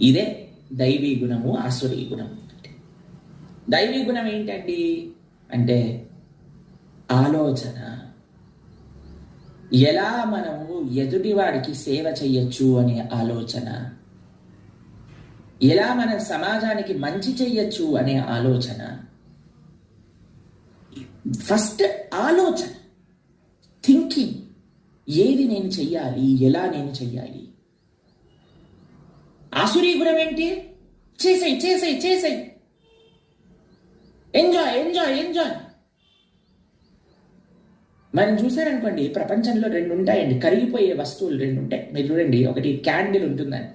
ఇదే దైవీ గుణము ఆసురీ గుణం దైవీ గుణం ఏంటండి? అంటే ఆలోచన. ఎలా మనము ఎదుటివాడికి సేవ చెయ్యొచ్చు అనే ఆలోచన? ఎలా మన సమాజానికి మంచి చెయ్యొచ్చు అనే ఆలోచన? ఫస్ట్ ఆలోచన. థింకింగ్. ఏది నేను చెయ్యాలి? ఎలా నేను చెయ్యాలి? ఆసురీ గుణం ఏంటి? చేసేయి చేసేయి చేసేయి. ఎంజాయ్ ఎంజాయ్ ఎంజాయ్ మనం చూసారనుకోండి ప్రపంచంలో రెండు ఉంటాయండి కరిగిపోయే వస్తువులు రెండు ఉంటాయి మీరు చూడండి ఒకటి క్యాండిల్ ఉంటుందని.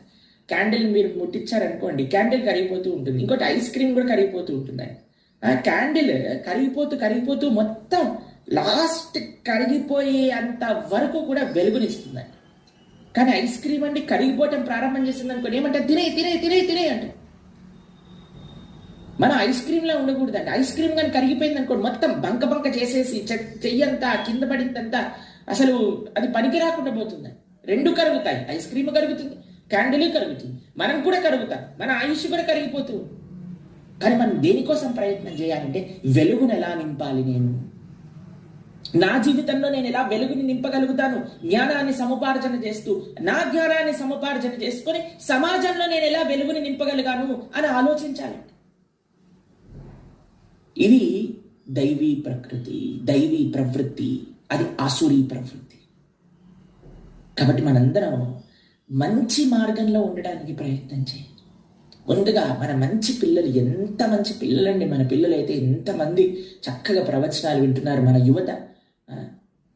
క్యాండిల్ మీరు ముట్టించారనుకోండి క్యాండిల్ కరిగిపోతూ ఉంటుంది. ఇంకోటి ఐస్ క్రీమ్ కూడా కరిగిపోతూ ఉంటుందని. ఆ క్యాండిల్ కరిగిపోతూ కరిగిపోతూ మొత్తం లాస్ట్ కరిగిపోయే అంత వరకు కూడా వెలుగునిస్తుందండి కానీ ఐస్ క్రీమ్ అండి కరిగిపోవటం ప్రారంభం చేసింది అనుకోండి ఏమంటే తినే తినే తినే తినే అంటే మన ఐస్ క్రీమ్లా ఉండకూడదండి. ఐస్ క్రీమ్ కానీ కరిగిపోయింది అనుకోండి మొత్తం బంక బంక చేసేసి చె- చెయ్యంతా కింద పడిందంతా అసలు అది పనికి రాకుండా పోతుంది. రెండు కరుగుతాయి. ఐస్ క్రీమ్ కరుగుతుంది క్యాండిల్ కరుగుతుంది మనం కూడా కరుగుతాం. మన ఆయుష్ కూడా కరిగిపోతుంది. కానీ మనం దేనికోసం ప్రయత్నం చేయాలంటే వెలుగును ఎలా నింపాలి నేను? నా జీవితంలో నేను ఎలా వెలుగుని నింపగలుగుతాను? జ్ఞానాన్ని సముపార్జన చేస్తూ నా జ్ఞానాన్ని సముపార్జన చేసుకొని సమాజంలో నేను ఎలా వెలుగుని నింపగలిగాను అని ఆలోచించాలి. ఇది దైవీ ప్రకృతి దైవీ ప్రవృత్తి అది ఆసురీ ప్రవృత్తి. కాబట్టి మనందరం మంచి మార్గంలో ఉండడానికి ప్రయత్నం చేయాలి. ముందుగా మన మంచి పిల్లలు ఎంత మంచి పిల్లలండి మన పిల్లలు అయితే ఎంతమంది చక్కగా ప్రవచనాలు వింటున్నారు మన యువత.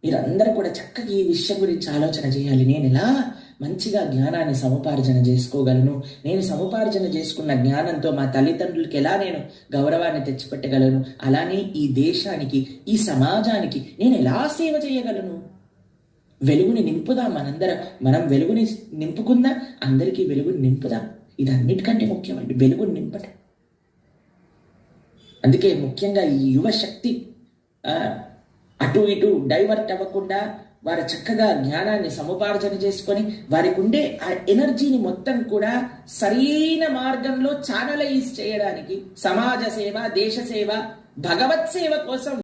మీరందరూ కూడా చక్కగా ఈ విషయం గురించి ఆలోచన చేయాలి. నేను ఎలా మంచిగా జ్ఞానాన్ని సముపార్జన చేసుకోగలను? నేను సముపార్జన చేసుకున్న జ్ఞానంతో మా తల్లిదండ్రులకి ఎలా నేను గౌరవాన్ని తెచ్చిపెట్టగలను? అలానే ఈ దేశానికి ఈ సమాజానికి నేను ఎలా సేవ చేయగలను? వెలుగుని నింపుదాం మనందరం. మనం వెలుగుని నింపుకుందా అందరికీ వెలుగుని నింపుదాం. ఇది అన్నిటికంటే ముఖ్యమండి. వెలుగుని నింపటం. అందుకే ముఖ్యంగా ఈ యువ శక్తి అటు ఇటు డైవర్ట్ అవ్వకుండా వారు చక్కగా జ్ఞానాన్ని సముపార్జన చేసుకొని వారికి ఉండే ఆ ఎనర్జీని మొత్తం కూడా సరైన మార్గంలో ఛానలైజ్ చేయడానికి సమాజ సేవ దేశ సేవ భగవత్ సేవ కోసం